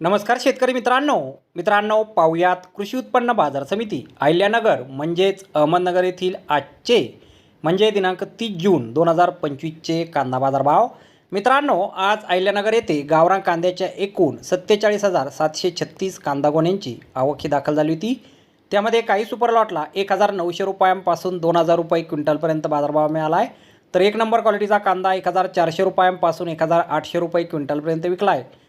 नमस्कार शेतकरी मित्रांनो. मित्रांनो पाहुयात कृषी उत्पन्न बाजार समिती अहिल्यानगर म्हणजेच अहमदनगर येथील आजचे म्हणजे दिनांक तीस जून दोन हजार पंचवीसचे कांदा बाजार भाव मित्रांनो आज अहिल्यानगर येथे गावरान कांद्याच्या एकूण सत्तेचाळीस हजार सातशे छत्तीस कांदा गोण्यांची आवक ही दाखल झाली होती. त्यामध्ये काही सुपर लॉटला एक हजार नऊशे रुपयांपासून दोन हजार रुपये क्विंटलपर्यंत बाजारभाव मिळाला आहे तर एक नंबर क्वालिटीचा कांदा एक हजार चारशे रुपयांपासून एक हजार आठशे रुपये क्विंटलपर्यंत विकला आहे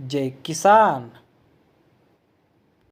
जय किसान